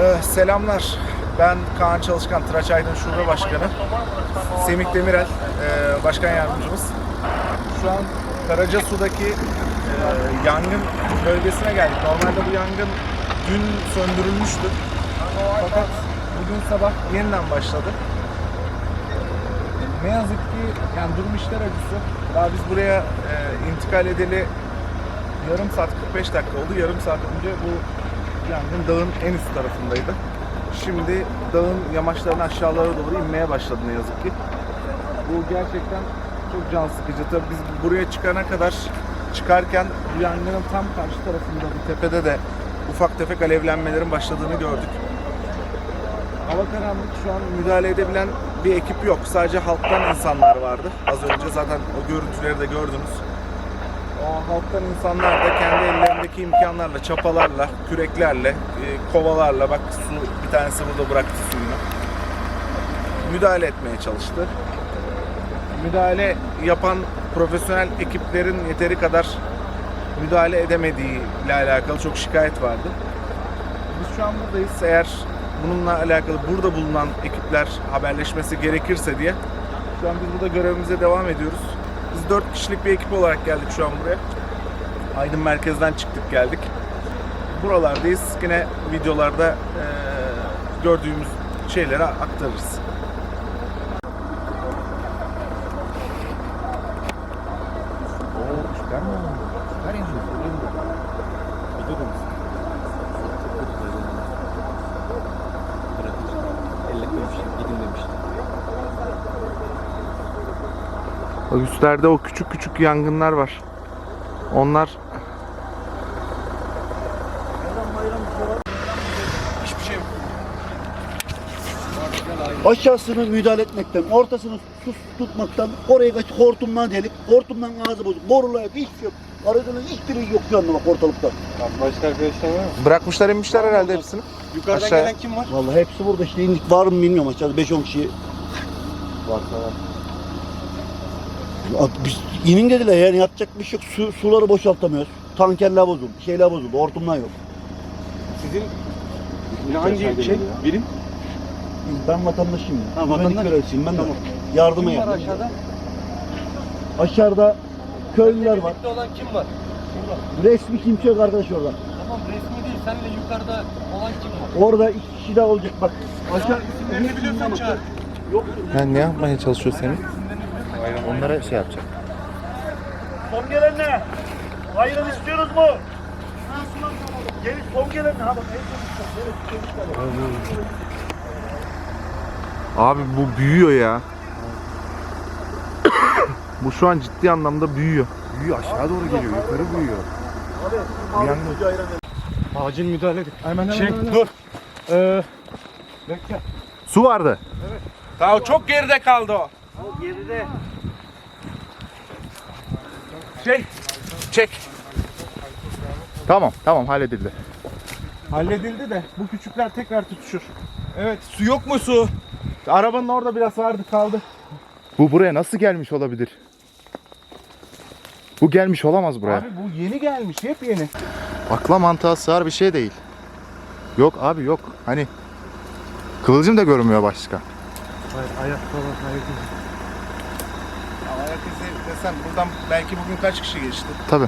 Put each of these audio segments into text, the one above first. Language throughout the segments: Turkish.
Ee, selamlar. Ben Kaan Çalışkan, Tıraç Aydın Şube Başkanı. Semih Demirel, e, Başkan Yardımcımız. Şu an Karacasu'daki e, yangın bölgesine geldik. Normalde bu yangın dün söndürülmüştü. Fakat bugün sabah yeniden başladı. Ne yazık ki yani durum işler acısı. Daha biz buraya e, intikal edeli yarım saat 45 dakika oldu. Yarım saat önce bu yangın dağın en üst tarafındaydı. Şimdi dağın yamaçlarına aşağılara doğru inmeye başladı ne yazık ki. Bu gerçekten çok can sıkıcı. Tabii biz buraya çıkana kadar çıkarken bu yangının tam karşı tarafında bu tepede de ufak tefek alevlenmelerin başladığını gördük. Hava karanlık şu an müdahale edebilen bir ekip yok. Sadece halktan insanlar vardı. Az önce zaten o görüntüleri de gördünüz. O halktan insanlar da kendi ellerindeki imkanlarla, çapalarla, küreklerle, e, kovalarla bak su bir tanesi burada bıraktı suyunu. Müdahale etmeye çalıştı. Müdahale yapan profesyonel ekiplerin yeteri kadar müdahale edemediği ile alakalı çok şikayet vardı. Biz şu an buradayız. Eğer bununla alakalı burada bulunan ekipler haberleşmesi gerekirse diye şu an biz burada görevimize devam ediyoruz. Biz 4 kişilik bir ekip olarak geldik şu an buraya. Aydın merkezden çıktık geldik. Buralardayız. Yine videolarda eee, gördüğümüz şeyleri aktarırız. O üstlerde o küçük küçük yangınlar var. Onlar Aşağısını müdahale etmekten, ortasını sus tutmaktan, oraya kaç hortumdan delik, hortumdan ağzı bozuk, borular hiç yok. Aracının hiçbiri yok şu anda bak ortalıkta. Başka arkadaşlar var mı? bırakmışlar inmişler herhalde hepsini. Yukarıdan Aşağı- gelen kim var? Vallahi hepsi burada işte indik var mı bilmiyorum aşağıda 5-10 kişi. Varsa var. Biz inin dediler yani yapacak bir şey yok. Su, suları boşaltamıyoruz. Tankerler bozuldu, şeyler bozuldu, hortumdan yok. Sizin ne hangi şey? Birim? Ben vatandaşıyım. Ha, Güvenlik vatandaş. görevlisiyim ben de. Tamam. Yardıma Kim var geldim. aşağıda? Aşağıda köylüler var. Birlikte olan kim var? Resmi kimse yok arkadaş orada. Tamam resmi değil. Seninle yukarıda olan kim var? Orada iki kişi daha olacak bak. Aşağı İsimlerini biliyorsan çağır. Yani ne yapmaya çalışıyor seni? Onlara şey yapacak. Son gelen ne? Hayırını istiyoruz mu? Gelin son gelen ne? Ha bak Abi bu büyüyor ya. bu şu an ciddi anlamda büyüyor. Büyüyor aşağı doğru geliyor. Yukarı büyüyor. Acil müdahale edin. Hemen hemen. Şey, dur. Ee, bekle. Su vardı. Daha çok geride kaldı o. Şey, çek. Tamam tamam halledildi. Halledildi de bu küçükler tekrar tutuşur. Evet, su yok mu su? Arabanın orada biraz vardı kaldı. Bu buraya nasıl gelmiş olabilir? Bu gelmiş olamaz buraya. Abi bu yeni gelmiş, yepyeni. Akla mantığa sığar bir şey değil. Yok abi yok. Hani kıvılcım da görünmüyor başka. Ayak izi desen buradan belki bugün kaç kişi geçti? Tabi.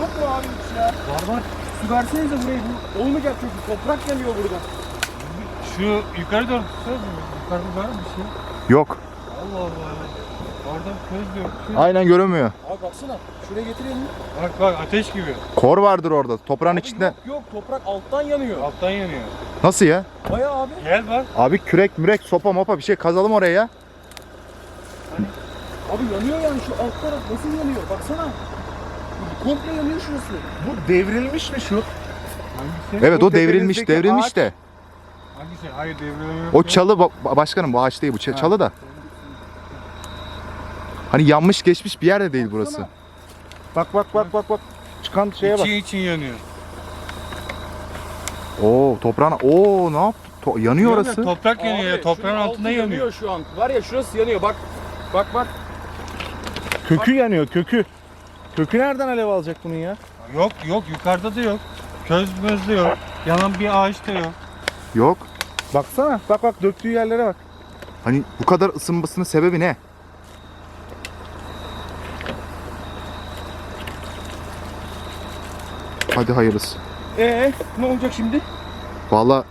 Yok mu abi hiç ya? Var var. Su versenize burayı. Bu olmayacak çünkü toprak geliyor burada. Şu yukarı doğru tutsanız mı? Yukarıda var mı bir şey? Yok. Allah Allah. Orada köz. Şu- Aynen görünmüyor. Abi baksana. Şuraya getirelim. Bak bak ateş gibi. Kor vardır orada. Toprağın Abi içinde. Yok yok toprak alttan yanıyor. Alttan yanıyor. Nasıl ya? Baya abi. Gel bak. Abi kürek mürek sopa mopa bir şey kazalım oraya ya. Abi yanıyor yani şu alt taraf nasıl yanıyor? Baksana. Komple yanıyor şurası. Bu devrilmiş mi şu? Hangisi? Evet Bu o devrilmiş devrilmiş ağaç- de. Hangisi? Hayır devrilmiyor. O çalı ba- başkanım bu ağaç değil bu çalı da. Hani yanmış geçmiş bir yerde değil burası. Bak bak bak bak bak. Çıkan şeye bak. İçi için yanıyor. Oo toprağın oo ne yaptı? To- yanıyor orası. Toprak yanıyor ya. Toprağın altında altı yanıyor. şu an. Var ya şurası yanıyor bak. Bak bak. Kökü yanıyor kökü. Kökü nereden alev alacak bunun ya? Yok yok yukarıda da yok. Köz möz de yok. Yanan bir ağaç da yok. Yok. Baksana. Bak bak döktüğü yerlere bak. Hani bu kadar ısınmasının sebebi ne? Hadi hayırlısı. Ee ne olacak şimdi? Valla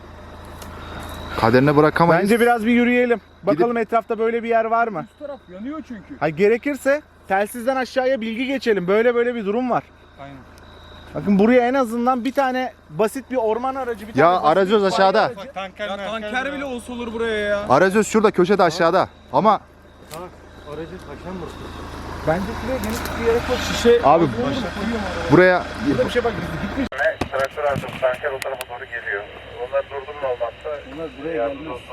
kaderine bırakamayız. Bence biraz bir yürüyelim. Bakalım etrafta böyle bir yer var mı? Üst taraf yanıyor çünkü. Hayır gerekirse telsizden aşağıya bilgi geçelim. Böyle böyle bir durum var. Aynen. Bakın buraya en azından bir tane basit bir orman aracı, bir Ya, tane aracız bir aşağıda. aracı. Bak tanker, Ya tanker bile olsa olur buraya ya. Aracız şurada köşede aşağıda. Ama Aracı taşan mı? Bence şuraya geniş bir yere koy. Şişe abi buraya Burada bir şey bak gitmiş. Traktör artık tanker o tarafa doğru geliyor. Onlar durdurma olmazsa Bunlar buraya yardımcı olsun.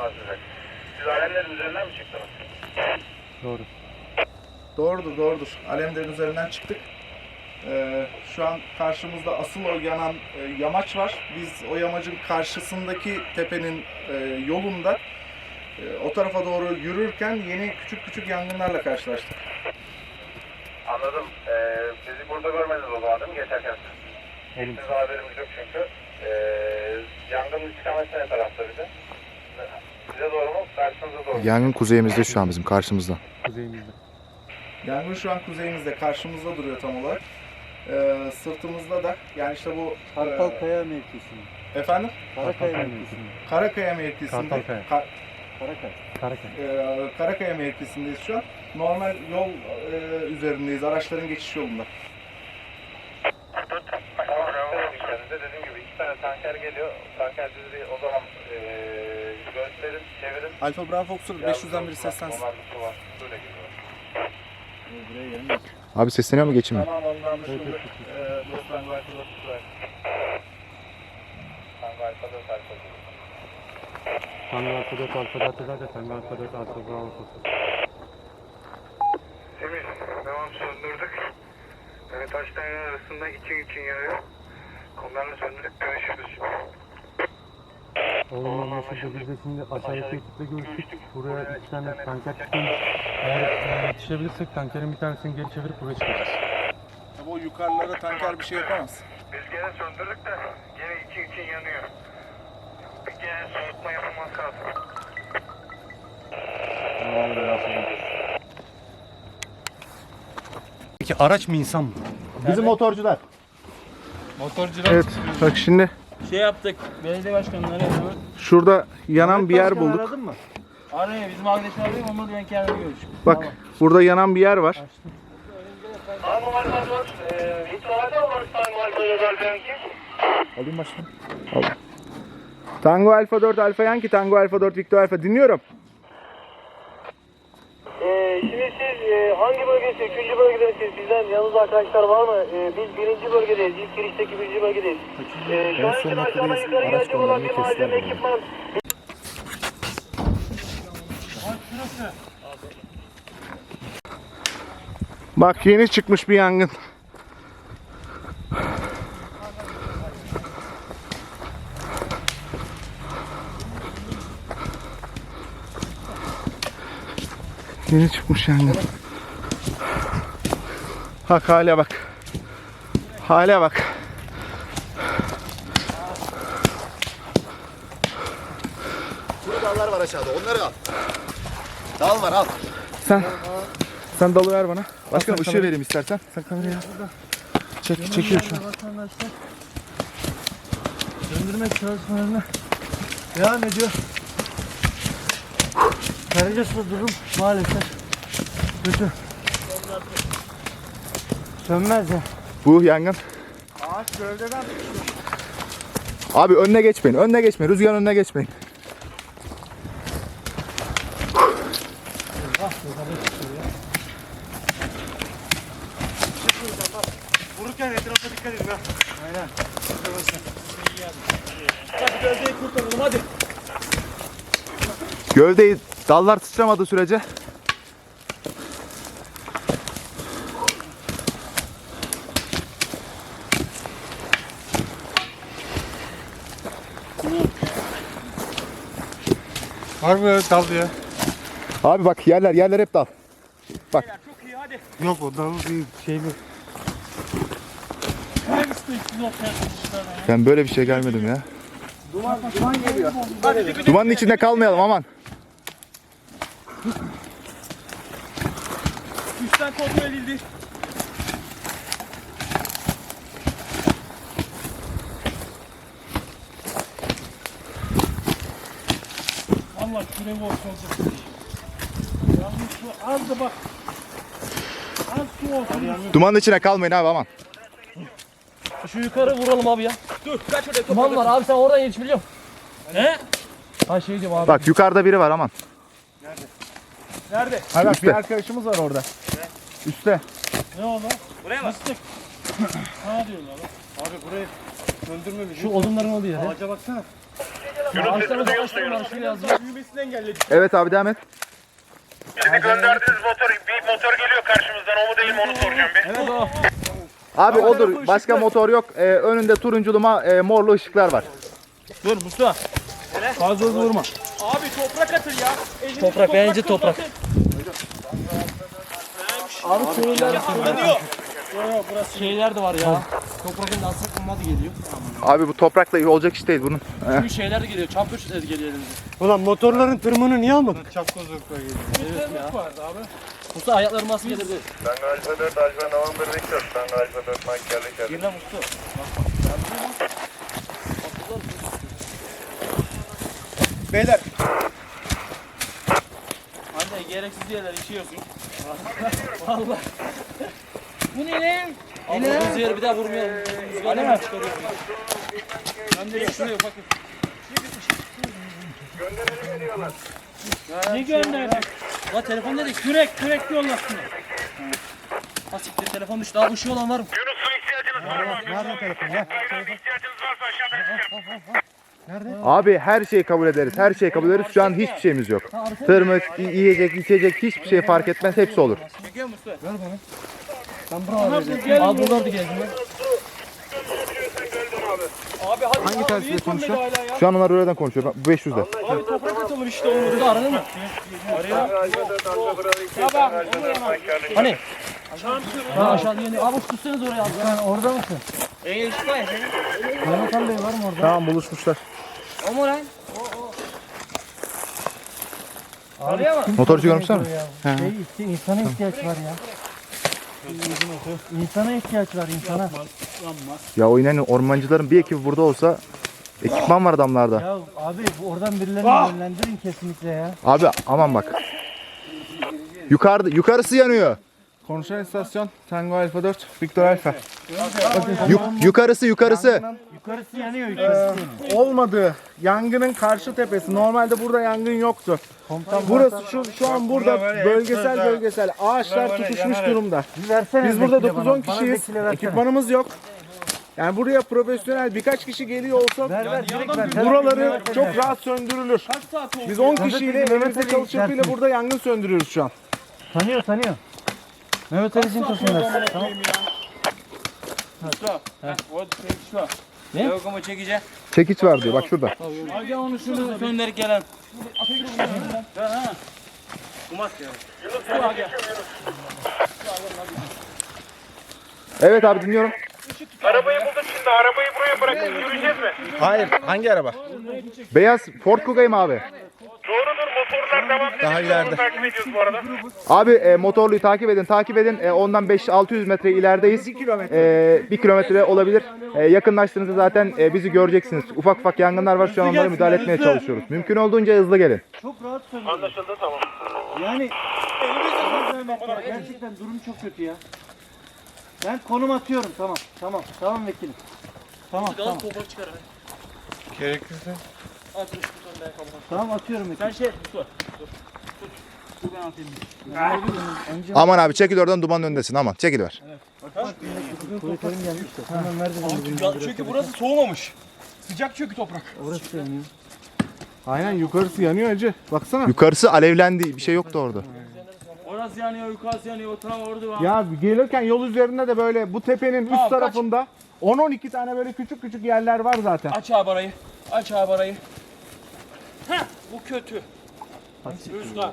Siz alemlerin üzerinden mi çıktınız? Doğrudur, doğrudur. Alemlerin üzerinden çıktık. Ee, şu an karşımızda asıl o yanan e, yamaç var. Biz o yamacın karşısındaki tepenin e, yolunda o tarafa doğru yürürken yeni küçük küçük yangınlarla karşılaştık. Anladım. Ee, bizi burada görmediniz o zaman değil mi geçerken siz? Bizim haberimiz yok çünkü. Ee, yangının istikameti ne tarafta bize? Bize doğru mu? Karşınıza doğru mu? yangın kuzeyimizde şu an bizim karşımızda. Kuzeyimizde. Yangın şu an kuzeyimizde, karşımızda duruyor tam olarak. Ee, sırtımızda da yani işte bu Kartal e, Kaya mevkisinde. efendim Karakaya mevkisinde. Karakaya mevkisinde Kartalkaya. Ka- Karakaya. Karakay. e, Karakaya mevkisindeyiz şu an. Normal yol e, üzerindeyiz. Araçların geçiş yolunda. Dediğim gibi iki tane tanker geliyor. Tanker bizi o zaman ee, gösterin, çevirin. Alfa Bravo Fox'un 500'den biri seslensin. Abi sesleniyor mu geçeyim mi? Tamam ondan anlaşıldı. Ee, Dostlar var, dostlar. Tango Alfa 4 Alfa 4. Tango Alfa 4 Alfa 4 eder de Tango Alfa 4 Alfa Bravo. Semih, devam söndürdük. Yani taş taneler arasında için için yanıyor. Onlarla söndürüp görüşürüz. Oğlum anlaşıldı biz de şimdi aşağıdaki ekiple görüştük. Buraya iki tane tanker çıkmış. Eğer e, yetişebilirsek tankerin bir tanesini geri çevirip buraya çıkacağız. Tabii o yukarılara tanker bir şey yapamaz. Biz gene söndürdük de gene için için yanıyor. Bir gene soğutma. Peki araç mı insan mı? Bizim motorcular. Motorcular Evet, bak şimdi Şey yaptık. Belediye başkanları hemen. şurada yanan bir yer bulduk. Aradın mı? Araya bizim arkadaşlar arayayım onunla ben kendim görüşürüm. Bak, burada yanan bir yer var. Tango Alfa Tango Alfa 4 Alfa Yankee, Tango Alfa 4 Victor Alfa dinliyorum. Ee, şimdi siz e, hangi bölgesi, üçüncü bölgedesiniz? Bizden yanınızda arkadaşlar var mı? Ee, biz birinci bölgedeyiz, ilk girişteki birinci bölgedeyiz. Ee, şu an için aşağıdan yukarı gelecek olan bir malzeme ekipman Bak yeni çıkmış bir yangın. Yeni çıkmış yangın. Bak hale bak. Hale bak. Dallar var aşağıda onları al. Dal var al. Sen sen dalı ver bana. Başkanım ışığı vereyim istersen. Sen kamerayı al. Çek, çekiyor şu an. Vatandaşlar söndürme çalışmalarına devam ediyor. Karacasu'da durum maalesef kötü. Sönmez ya. Bu yangın. Ağaç gövdeden Abi önüne geçmeyin. Önüne geçmeyin. Rüzgarın önüne geçmeyin. Vururken etrafa dikkat edin ha. Aynen. Hadi gövdeyi kurtaralım hadi. Gövdeyi dallar sıçramadığı sürece Var mı dal ya? Abi bak yerler yerler hep dal. Çok iyi hadi. Yok o dal değil şey mi? Ben böyle bir şey görmedim ya. Dumanın içinde kalmayalım aman. Üstten kontrol edildi. Allah küreği olsun. Yalnız şu az da bak. Az su olsun. Dumanın içine kalmayın abi aman. Şu yukarı vuralım abi ya. Dur kaç oraya Duman var abi sen oradan yetişebiliyor musun? Ne? Ha şey diyorum abi. Bak yukarıda biri var aman. Nerede? Hayır bak bir arkadaşımız var orada. Üste. Ne oldu? Buraya mı? Ha diyorlar. Abi burayı söndürmemiz. Şu odunların olduğu yer. Ağaca baksana. Ağaçları uzaklaştırma şuraya yazıyor. Büyümesini engelledik. Evet abi devam et. Şimdi gönderdiğiniz motor, bir motor geliyor karşımızdan. O mu değil mi onu soracağım bir. Evet o. Abi odur. Başka motor yok. Ee, önünde turunculuma e, morlu ışıklar var. Dur Mustafa. Fazla hızlı vurma. Abi toprak atın ya. Elini Toprak, bence toprak. atın. Abi şeyler, Atlanıyor. şeyler de var ya. Toprakın nasıl kummadı geliyor. Abi bu toprakla iyi olacak iş değil bunun. Şu şeyler de geliyor. Çamur sesi geliyor elimize. Ulan motorların tırmını niye almadın? Mustafa ayakları nasıl gelir değil. Tango Alfa 4, Alfa November Victor. Tango Alfa 4, Mike Charlie Charlie. Girle Mustafa. Beyler. Anne gereksiz yerler işiyorsun. Allah. Bu ne ne? Allah'ın zehri bir daha vurmayalım. Rüzgardan çıkarıyorsun. Ben de şuraya bakın. Ne gönderdi? La telefon dedi kürek kürek diyorlar şuna. Ha siktir telefon düştü. Daha ışığı olan var mı? Yunus su ihtiyacınız var mı? Nerede telefon ya? ihtiyacınız varsa aşağıdan çıkın. Abi her şeyi kabul ederiz. Her şeyi kabul ederiz. Şu an hiçbir şeyimiz yok. Tırmık, yiyecek, içecek hiçbir şey fark etmez. Hepsi olur. Çekiyor musun? Ver bana. Ben buralarda Abi buralarda gezdim ben. Abi hadi. Hangi niye konuşuyor? Şu an onlar oradan konuşuyor. Bu 500'de. Abi toprak atalım işte onu. Burada aranır mı? Tango Alfa 4, Alfa Bravo Victor. Tango Alfa 4, Mike Charlie Hani? Ha aşağıda yeni. Abi tutsanız oraya. Sen orada mısın? Eee işte. Mehmet Bey var mı orada? Tamam buluşmuşlar. O mu lan? Oraya mı? Motorcu görmüşler mi? Şey, işte insana ihtiyaç var ya. İnsana ihtiyaç var insana. Ya o inen ormancıların bir ekibi burada olsa ekipman var adamlarda. Ya abi bu oradan birilerini yönlendirin kesinlikle ya. Abi aman bak. Yukarıda yukarısı yanıyor. Konuşan istasyon Tango Alfa 4, Victor Alfa. Yuk- yukarısı yukarısı. Yukarısı yanıyor yukarısı yanıyor. Olmadı. Yangının karşı tepesi. Normalde burada yangın yoktu. Burası şu şu an burada bölgesel bölgesel ağaçlar tutuşmuş durumda. Biz burada bekle bana. 9-10 Bana kişiyiz. Ekipmanımız yok. Yani buraya profesyonel birkaç kişi geliyor olsa Ver ver direkt ver. buraları çok rahat söndürülür. Kaç saat oldu? Biz 10 Mehmet kişiyle elimizde çalışıp bile burada yangın söndürüyoruz şu an. Tanıyor tanıyor. Mehmet Ali için tosun versin. Tamam. O şu an. Ne? Yok ama çekeceğim. Çekiç var diyor bak şurada. Hadi onu şunu gönderip gelen. Evet abi dinliyorum. Arabayı bulduk şimdi. Arabayı buraya bırakın. Yürüyeceğiz mi? Hayır. Hangi araba? Beyaz Ford Kuga mı abi? Doğrudur. Motorlar devam ediyor. Daha ileride. Takip ediyoruz bu arada. Abi e, motorluyu takip edin, takip edin. E, ondan 5-600 metre ilerideyiz. 1 kilometre. 1 kilometre olabilir. E, yakınlaştığınızda zaten e, bizi göreceksiniz. Ufak ufak yangınlar var. Şu an onlara müdahale etmeye çalışıyoruz. Mümkün olduğunca hızlı gelin. Çok rahat söylüyor. Anlaşıldı tamam. Yani gerçekten durum çok kötü ya. Ben konum atıyorum tamam. Tamam. Tamam vekilim. Tamam tamam. Toprak şu tutan. Tamam atıyorum. Sen şey tut. Dur ben atayım. Aman abi çekil oradan dumanın önündesin aman çekil ver. Kuvvetlerim gelmiş de. Hemen ver dedim. Ya çünkü burası soğumamış. Sıcak çünkü toprak. Orası yanıyor. Aynen yukarısı yanıyor acı. Baksana. Yukarısı alevlendi bir şey yoktu orada. Orası yanıyor, yukarısı yanıyor, ta orada var. Ya gelirken yol üzerinde de böyle bu tepenin üst Aa, kaç. tarafında 10-12 tane böyle küçük küçük yerler var zaten. Aç abi arayı. Aç abi arayı. Heh bu kötü. Rüzgar.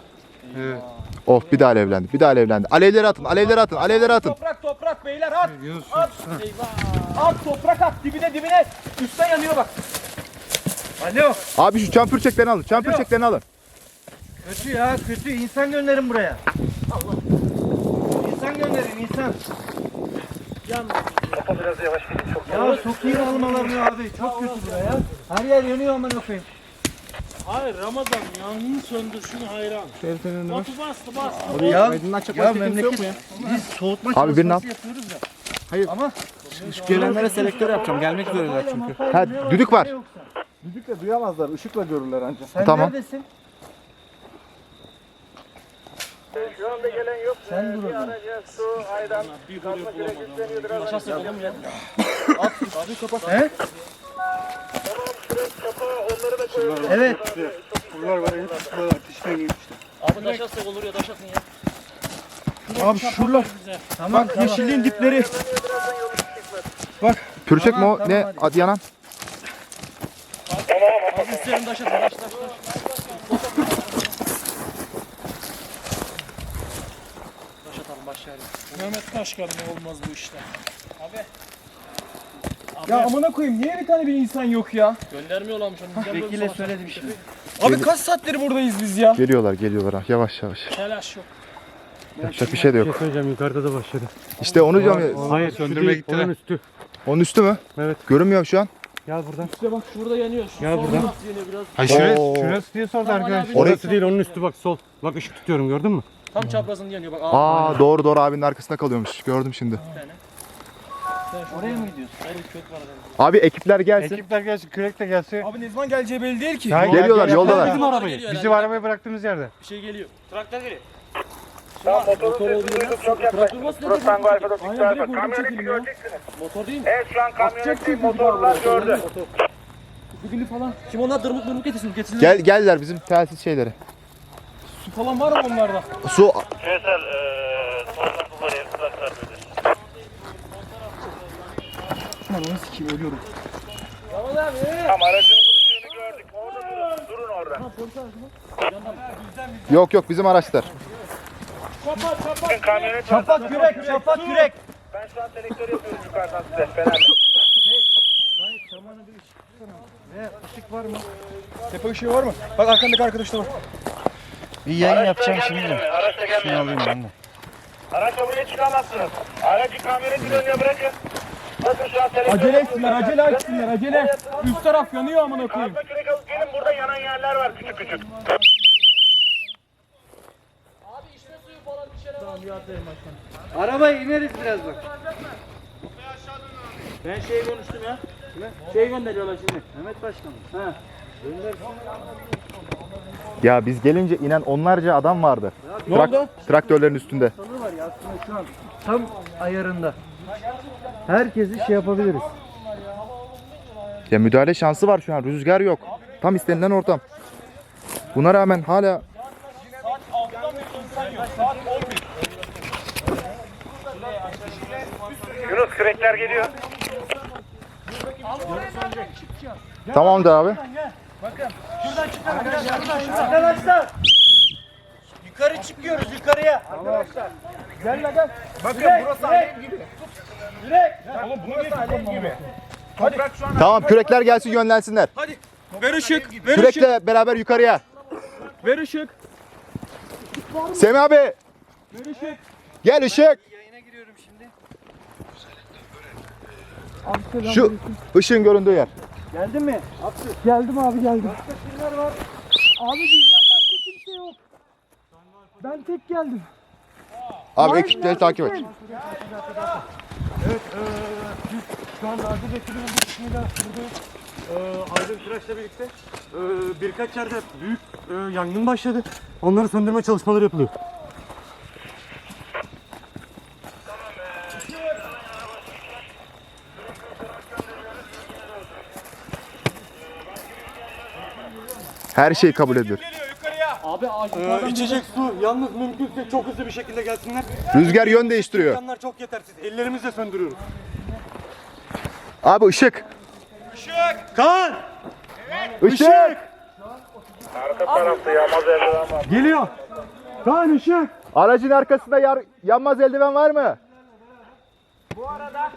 Oh bir daha alevlendi. Bir daha alevlendi. Alevleri atın. Alevleri atın. Alevleri atın. Toprak toprak beyler at. At. At toprak at dibine dibine. Üstten yanıyor bak. Alo. Abi şu çampür çeklerini alın. Çampür çeklerini alın. Kötü ya kötü. İnsan gönderin buraya. İnsan gönderin insan. Kafa biraz yavaş gidin çok Ya sokayım almalarını abi. Çok kötü buraya. Her yer yanıyor aman okuyayım. Hayır Ramazan yangın söndür şunu hayran. Batu bastı bastı. Aydınlatacak ya başka kimse memleket yok mu ya? biz soğutma Abi birini al. yapıyoruz ya. Hayır. Ama Şu gelenlere selektör yapacağım. Gelmek üzereler çünkü. Ha düdük var. Düdükle duyamazlar. ışıkla görürler ancak. sen Tamam. neredesin? Şu anda gelen yok. Sen dur o zaman. Aracı su, ayran, kazma kürek üstleniyor biraz. Aşağı sıkalım ya. He? Kapağı onları da koyuyoruz. Evet. Abi taş atsak olur ya taş atın ya. Abi şuralar. Tamam Bak yeşilliğin dipleri. Pürçek mi o? Ne? Ad yanan? Abi üstlerini taş atın taş taş taş. Taş atalım başlayalım. Mehmet Taşkan'la olmaz bu işler. Abi. Ya amına koyayım niye bir tane bir insan yok ya? Göndermiyorlarmış onu. Bizden böyle savaş- söyledim şimdi. Abi kaç saattir buradayız biz ya? Geliyorlar geliyorlar. ha. Yavaş yavaş. Telaş yok. Yapacak bir şey de Bir şey yok. söyleyeceğim yukarıda da başladı. İşte onu diyorum ya. Hayır söndürmeye gittiler. Onun üstü. Onun üstü mü? Evet. Görünmüyor şu an. Gel buradan. İşte bak şurada yanıyor. Şu Ya sol buradan. nasıl yanıyor biraz. Hayır şurası, şurası diye sordu Tamam, arkadaş. abi. Orası değil onun üstü bak sol. Bak ışık tutuyorum gördün mü? Tam çaprazında yanıyor bak. Aa. Aa doğru doğru abinin arkasında kalıyormuş. Gördüm şimdi. Oraya mı gidiyorsun? Kök var. Abi ekipler gelsin. Ekipler gelsin, kürek de gelsin. Abi ne zaman geleceği belli değil ki. Ya, Geliyorlar, gel, gel, yoldalar. Bizim Motor arabayı. Bizim arabayı bıraktığımız yerde. Bir şey geliyor. Traktör geliyor. Tamam motorun sesini duyduk çok yaklaştık. nasıl Burası Tango Alfa 4 Aynen, Alfa. direkt oradan Kamyoneti çekelim ya. göreceksiniz. Motor değil mi? Evet şu an kamyoneti motorlar gördü. Bugünü falan. Kim onlar dırmık dırmık getirsin getirsin. Gel geldiler bizim telsiz şeyleri. Su falan var mı onlarda? Su Küresel eee soldan kullanıyor. Traktör böyle. Ananı sikeyim ölüyorum. Tamam aracınızın ışığını gördük. Orada durun. Durun orada. yok yok bizim araçlar. Bakın kamyonet var. Çapak yürek, çapak yürek. Ben şu an selektör yapıyorum yukarıdan size. Fenerle. Tepe ışığı var mı? Bak arkandaki arkadaş da var. Bir yayın yapacağım şimdi. şimdi. Araçla gelmeyin. alayım ben de. Araçla buraya çıkamazsınız. Aracı kamyonetin önüne bırakın. Bakın şu an selektör Acele etsinler, acele etsinler, acele. Üst taraf yanıyor amına koyayım. Kazma kürek alıp gelin burada yanan yerler var küçük küçük. Arabaya ineriz biraz bak. Ben şey konuştum ya. Kime? Şey gönderiyorlar şimdi. Mehmet Başkanım. Ha. Ya biz gelince inen onlarca adam vardı. Ne Trak- oldu? Traktörlerin üstünde. Sonu var ya aslında şu an tam ayarında. Herkesi şey yapabiliriz. Ya müdahale şansı var şu an. Rüzgar yok. Tam istenilen ortam. Buna rağmen hala Yunus kürekler geliyor. tamamdır abi. Arkadaşlar. Yukarı çıkıyoruz yukarıya. Gel la gel. Bakın burası alev gibi. Oğlum bunu burası alev gibi. An Tamam kürekler gelsin yönlensinler. Ver ışık, ver ışık, Kürekle beraber yukarıya. ver ışık, Semih abi ver ışık. gel ışık. Yayına giriyorum şimdi. Şu ışığın göründüğü yer. Geldin mi? Geldim abi geldim. Kimler var? Abi bizden başka kimse yok. Ben tek geldim. Abi ekipleri takip et. Şu anda acil ekibinin bu kısmıyla buradayız. Ee, Aydın Tıraş'la birlikte ee, birkaç yerde büyük ee, yangın başladı. Onları söndürme çalışmaları yapılıyor. Her şey kabul edilir. Abi ağaç Ee, içecek su yalnız mümkünse çok hızlı bir şekilde gelsinler. Rüzgar yön değiştiriyor. Yanlar çok yetersiz. Ellerimizle söndürüyoruz. Abi ışık. Kaan! Işık. Arka tarafta yağmaz evden var. Geliyor. Kaan ışık. Aracın arkasında yar- yanmaz eldiven var mı? Bu arada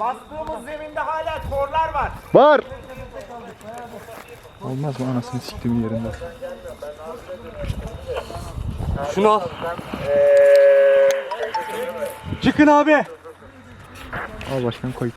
bastığımız zeminde hala torlar var. Var. Olmaz mı anasını siktiğimin yerinde? Şunu al. Çıkın abi. Al başkan koy.